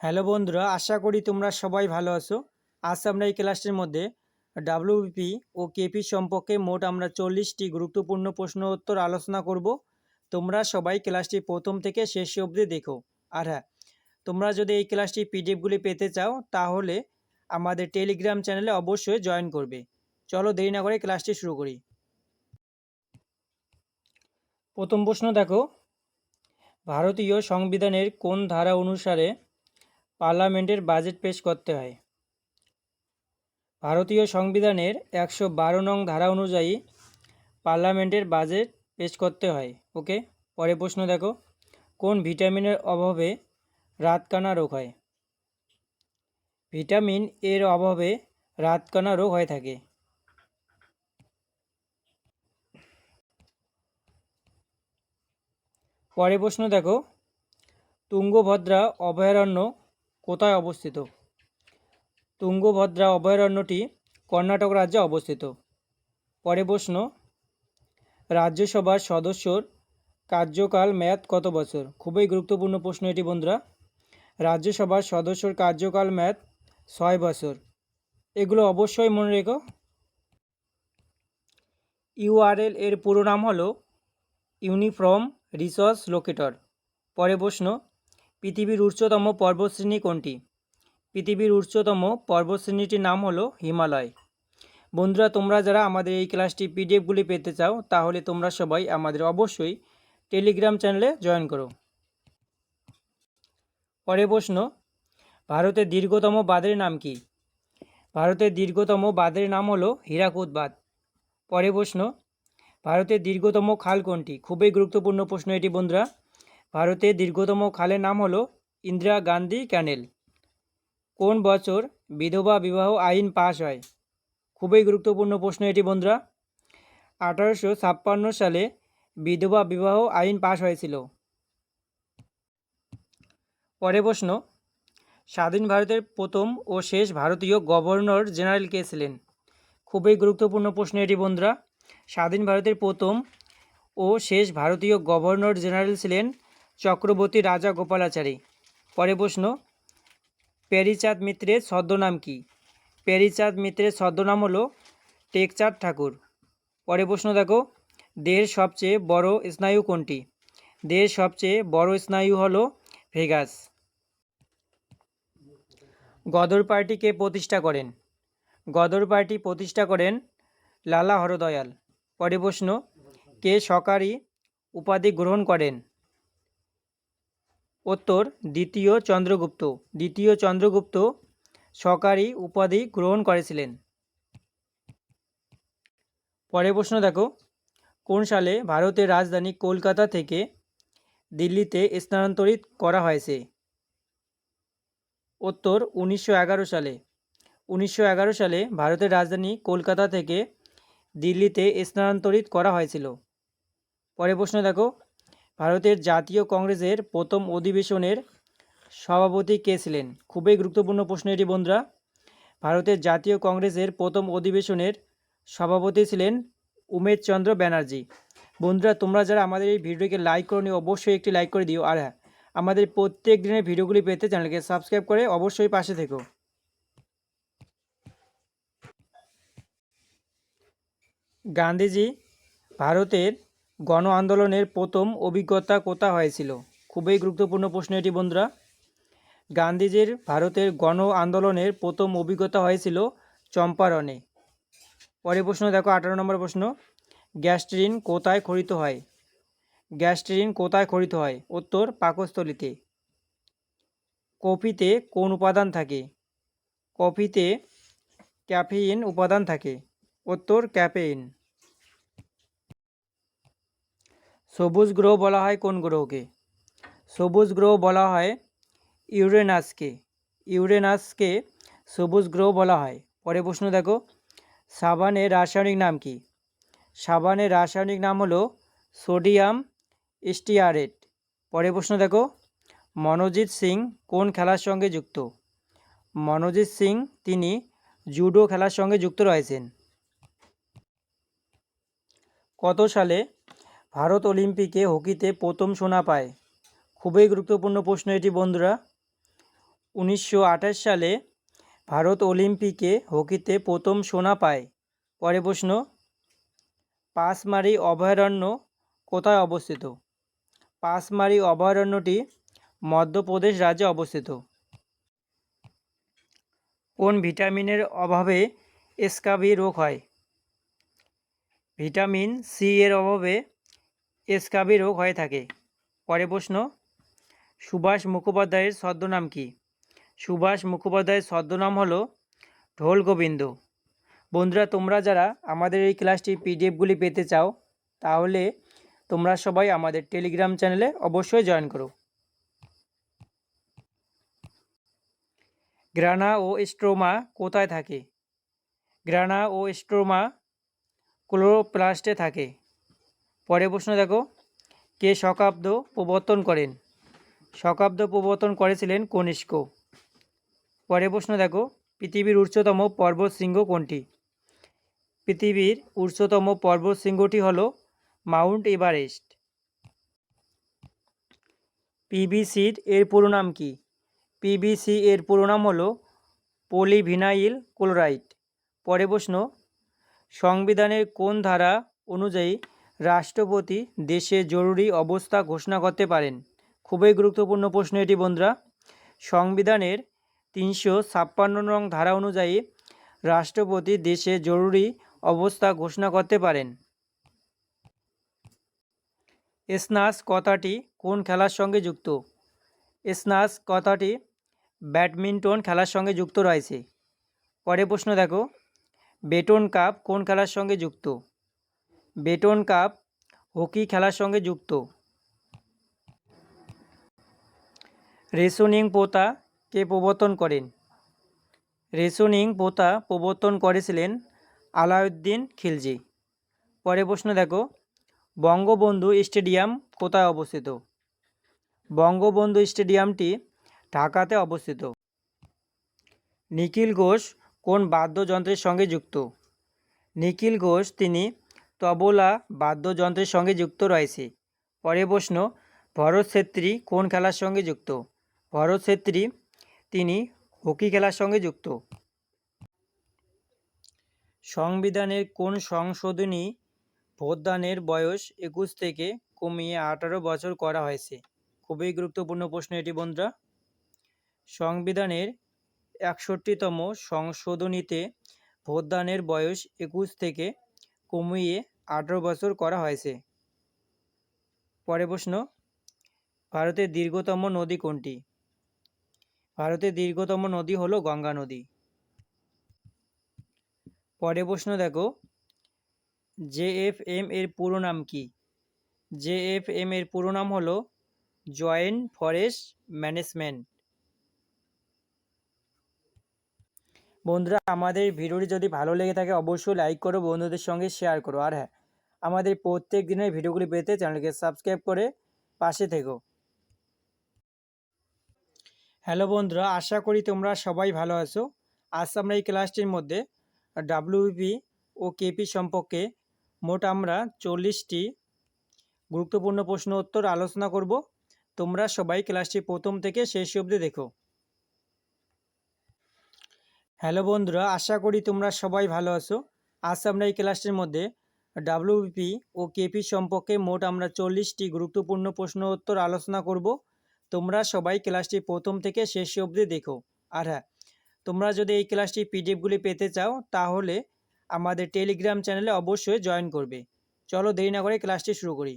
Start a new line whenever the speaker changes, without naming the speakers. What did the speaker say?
Hello বন্ধুরা, আশা করি তোমরা সবাই ভালো আছো। আজ আমরা এই ক্লাসটির মধ্যে ডাব্লিউবিপি ও কেপি সম্পর্কে মোট আমরা চল্লিশটি গুরুত্বপূর্ণ প্রশ্ন উত্তর আলোচনা করব। তোমরা সবাই ক্লাসটি প্রথম থেকে শেষ অবধি দেখো। আর হ্যাঁ তোমরা যদি এই ক্লাসটি পিডিএফগুলি পেতে চাও, তাহলে আমাদের টেলিগ্রাম চ্যানেলে অবশ্যই জয়েন করবে। চলো দেরি না করে ক্লাসটি শুরু করি। প্রথম প্রশ্ন দেখো, ভারতীয় সংবিধানের কোন ধারা অনুসারে পার্লামেন্টের বাজেট পেশ করতে হয়। ভারতীয় সংবিধানের একশো বারো নং ধারা অনুযায়ী পার্লামেন্টের বাজেট পেশ করতে হয়। ওকে পরে প্রশ্ন দেখো। কোন ভিটামিনের অভাবে রাতকানা রোগ হয়? ভিটামিন এর অভাবে রাতকানা রোগ হয়ে থাকে। পরে প্রশ্ন দেখো। তুঙ্গভদ্রা অভয়ারণ্য কোথায় অবস্থিত? তুঙ্গভদ্রা অভয়ারণ্যটি কর্ণাটক রাজ্যে অবস্থিত। পরে প্রশ্ন, রাজ্যসভার সদস্যর কার্যকাল মেয়াদ কত বছর? খুবই গুরুত্বপূর্ণ প্রশ্ন এটি বন্ধুরা। রাজ্যসভার সদস্যর কার্যকাল মেয়াদ ছয় বছর। এগুলো অবশ্যই মনে রেখো। ইউআরএল এর পুরো নাম হলো ইউনিফর্ম রিসোর্স লোকেটর পরে প্রশ্ন পৃথিবীর উচ্চতম পর্বতশ্রেণী কোনটি? পৃথিবীর উচ্চতম পর্বতশ্রেণীটির নাম হলো হিমালয়। বন্ধুরা, তোমরা যারা আমাদের এই ক্লাসটি পিডিএফগুলি পেতে চাও, তাহলে তোমরা সবাই আমাদের অবশ্যই টেলিগ্রাম চ্যানেলে জয়েন করো। পরে প্রশ্ন, ভারতের দীর্ঘতম বাঁধের নাম কি? ভারতের দীর্ঘতম বাঁধের নাম হলো হীরাকুদ বাঁধ। পরে প্রশ্ন, ভারতের দীর্ঘতম খাল কোনটি? খুবই গুরুত্বপূর্ণ প্রশ্ন এটি, বন্ধুরা। ভারতের দীর্ঘতম খালের নাম হলো ইন্দিরা গান্ধী ক্যানেল। কোন বছর বিধবা বিবাহ আইন পাশ হয়? খুবই গুরুত্বপূর্ণ প্রশ্ন এটি, বন্ধুরা। আঠারোশো ছাপ্পান্ন সালে বিধবা বিবাহ আইন পাশ হয়েছিল। পরে প্রশ্ন, স্বাধীন ভারতের প্রথম ও শেষ ভারতীয় গভর্নর জেনারেল কে ছিলেন? খুবই গুরুত্বপূর্ণ প্রশ্ন এটি, বন্ধুরা। স্বাধীন ভারতের প্রথম ও শেষ ভারতীয় গভর্নর জেনারেল ছিলেন চক্রবর্তী রাজা গোপালাচারী। পরে প্রশ্ন প্যারিচাঁদ মিত্রের ছদ্মনাম কি? প্যারিচাঁদ মিত্রের ছদ্মনাম হলো টেকচাঁদ ঠাকুর। পরে প্রশ্ন দেখো, দেহের সবচেয়ে বড় স্নায়ু কোনটি? দেহের সবচেয়ে বড় স্নায়ু হলো ভেগাস। গদর পার্টিকে প্রতিষ্ঠা করেন? গদর পার্টি প্রতিষ্ঠা করেন লালা হরদয়াল। পরে প্রশ্ন, কে সরকারি উপাধি গ্রহণ করেন? উত্তর, দ্বিতীয় চন্দ্রগুপ্ত। দ্বিতীয় চন্দ্রগুপ্ত সরকারি উপাধি গ্রহণ করেছিলেন। পরের প্রশ্ন দেখো। কোন সালে ভারতের রাজধানী কলকাতা থেকে দিল্লিতে স্থানান্তরিত করা হয়েছে? উত্তর, উনিশশো এগারো সালে। উনিশশো এগারো সালে ভারতের রাজধানী কলকাতা থেকে দিল্লিতে স্থানান্তরিত করা হয়েছিল। পরের প্রশ্ন দেখো। ভারতের জাতীয় কংগ্রেসের প্রথম অধিবেশনের সভাপতি কে ছিলেন? খুবই গুরুত্বপূর্ণ প্রশ্ন এটি, বন্ধুরা। ভারতের জাতীয় কংগ্রেসের প্রথম অধিবেশনের সভাপতি ছিলেন উমেশ চন্দ্র ব্যানার্জি। বন্ধুরা, তোমরা যারা আমাদের এই ভিডিওকে লাইক করো অবশ্যই একটি লাইক করে দিও। আর হ্যাঁ আমাদের প্রত্যেক দিনের ভিডিওগুলি পেতে চ্যানেলকে সাবস্ক্রাইব করে অবশ্যই পাশে থেকো। গান্ধীজি ভারতের গণ আন্দোলনের প্রথম অভিজ্ঞতা কোথা হয়েছিল? খুবই গুরুত্বপূর্ণ প্রশ্ন এটি, বন্ধুরা। গান্ধীজির ভারতের গণ আন্দোলনের প্রথম অভিজ্ঞতা হয়েছিল চম্পারণে। পরের প্রশ্ন, দেখো, আঠারো নম্বর প্রশ্ন। গ্যাস্ট্রিন কোথায় খরিত হয়? গ্যাস্ট্রিন কোথায় খরিত হয়? উত্তর, পাকস্থলিতে। কফিতে কোন উপাদান থাকে? কফিতে ক্যাফেইন উপাদান থাকে। উত্তর, ক্যাফেইন। সবুজ গ্রহ বলা হয় কোন গ্রহকে? সবুজ গ্রহ বলা হয় ইউরেনাসকে। ইউরেনাসকে সবুজ গ্রহ বলা হয়। পরে প্রশ্ন দেখো, সাবানের রাসায়নিক নাম কি? সাবানের রাসায়নিক নাম হলো সোডিয়াম স্টিয়ারেট। পরে প্রশ্ন দেখো, মনোজিৎ সিং কোন খেলার সঙ্গে যুক্ত? মনোজিৎ সিং, তিনি জুডো খেলার সঙ্গে যুক্ত রয়েছেন। কত সালে ভারত অলিম্পিকে হকিতে প্রথম সোনা পায়। খুবই গুরুত্বপূর্ণ প্রশ্ন এটি, বন্ধুরা। উনিশশো আঠাশ সালে ভারত অলিম্পিকে হকিতে প্রথম সোনা পায়। পরে প্রশ্ন পাঁচমারি অভয়ারণ্য কোথায় অবস্থিত? পাঁচমারি অভয়ারণ্যটি মধ্যপ্রদেশ রাজ্যে অবস্থিত। কোন ভিটামিনের অভাবে স্কাবি রোগ হয়? ভিটামিন সি এর অভাবে স্কাবি রোগ হয়ে থাকে। পরে প্রশ্ন, সুভাষ মুখোপাধ্যায়ের ছদ্মনাম কি? সুভাষ মুখোপাধ্যায়ের ছদ্মনাম হলো ঢোল গোবিন্দ। বন্ধুরা, তোমরা যারা আমাদের এই ক্লাসটি পিডিএফগুলি পেতে চাও, তাহলে তোমরা সবাই আমাদের টেলিগ্রাম চ্যানেলে অবশ্যই জয়েন করো। গ্রানা ও স্ট্রোমা কোথায় থাকে? গ্রানা ও স্ট্রোমা ক্লোরোপ্লাস্টে থাকে। পরে প্রশ্ন দেখো। কে শকাব্দ প্রবর্তন করেন? শকাব্দ প্রবর্তন করেছিলেন কনিষ্ক। পরে প্রশ্ন দেখো, পৃথিবীর উচ্চতম পর্বত শৃঙ্গ কোনটি? পৃথিবীর উচ্চতম পর্বত শৃঙ্গটি হল মাউন্ট এভারেস্ট। পিবিসির এর পুরো নাম কি? পিবিসি এর পুরো নাম হলো পলিভিনাইল ক্লোরাইড। পরে প্রশ্ন, সংবিধানের কোন ধারা অনুযায়ী রাষ্ট্রপতি দেশে জরুরি অবস্থা ঘোষণা করতে পারেন। খুবই গুরুত্বপূর্ণ প্রশ্ন এটি, বন্ধুরা। সংবিধানের তিনশো ছাপ্পান্ন নং ধারা অনুযায়ী রাষ্ট্রপতি দেশে জরুরি অবস্থা ঘোষণা করতে পারেন। স্নাস কথাটি কোন খেলার সঙ্গে যুক্ত? স্নাস কথাটি ব্যাডমিন্টন খেলার সঙ্গে যুক্ত রয়েছে। পরে প্রশ্ন দেখো, বেটন কাপ কোন খেলার সঙ্গে যুক্ত? বেটন কাপ হকি খেলার সঙ্গে যুক্ত। রেশনিং পোতা কে প্রবর্তন করেন? রেশনিং পোতা প্রবর্তন করেছিলেন আলাউদ্দিন খিলজি। পরে প্রশ্ন দেখো, বঙ্গবন্ধু স্টেডিয়াম কোথায় অবস্থিত? বঙ্গবন্ধু স্টেডিয়ামটি ঢাকাতে অবস্থিত। নিখিল ঘোষ কোন বাদ্যযন্ত্রের সঙ্গে যুক্ত? নিখিল ঘোষ তিনি তবলা বাদ্যযন্ত্রের সঙ্গে যুক্ত রয়েছে। পরে প্রশ্ন, ভরত ছেত্রী কোন খেলার সঙ্গে যুক্ত? ভরত ছেত্রী তিনি হকি খেলার সঙ্গে যুক্ত। সংবিধানের কোন সংশোধনী ভোটদানের বয়স একুশ থেকে কমিয়ে আঠারো বছর করা হয়েছে? খুবই গুরুত্বপূর্ণ প্রশ্ন এটি, বন্ধুরা। সংবিধানের একষট্টিতম সংশোধনীতে ভোটদানের বয়স একুশ থেকে কমিয়ে আঠারো বছর করা হয়েছে। পরে প্রশ্ন, ভারতের দীর্ঘতম নদী কোনটি? ভারতের দীর্ঘতম নদী হলো গঙ্গা নদী। পরে প্রশ্ন দেখো জেএফএম এর পুরো নাম কি? জেএফএম এর পুরো নাম হলো জয়েন্ট ফরেস্ট ম্যানেজমেন্ট। বন্ধুরা, আমাদের ভিডিওটি যদি ভালো লেগে থাকে, অবশ্যই লাইক করো, বন্ধুদের সঙ্গে শেয়ার করো। আর হ্যাঁ আমাদের প্রত্যেক দিনের ভিডিওগুলি পেতে চ্যানেলকে সাবস্ক্রাইব করে পাশে থেকো। হ্যালো বন্ধুরা, আশা করি তোমরা সবাই ভালো আছো। আজ আমরা এই ক্লাসটির মধ্যে ডাব্লিউপি ও কেপি সম্পর্কে মোট আমরা চল্লিশটি গুরুত্বপূর্ণ প্রশ্ন উত্তর আলোচনা করব। তোমরা সবাই ক্লাসটি প্রথম থেকে শেষ অবধি দেখো। হ্যালো বন্ধুরা, আশা করি তোমরা সবাই ভালো আছো। আজ আমরা এই ক্লাসটির মধ্যে ডাব্লিউপি ও কেপি সম্পর্কে মোট আমরা চল্লিশটি গুরুত্বপূর্ণ প্রশ্ন উত্তর আলোচনা করব। তোমরা সবাই ক্লাসটি প্রথম থেকে শেষ অবধি দেখো। আর হ্যাঁ তোমরা যদি এই ক্লাসটি পিডিএফগুলি পেতে চাও, তাহলে আমাদের টেলিগ্রাম চ্যানেলে অবশ্যই জয়েন করবে। চলো দেরি না করে ক্লাসটি শুরু করি।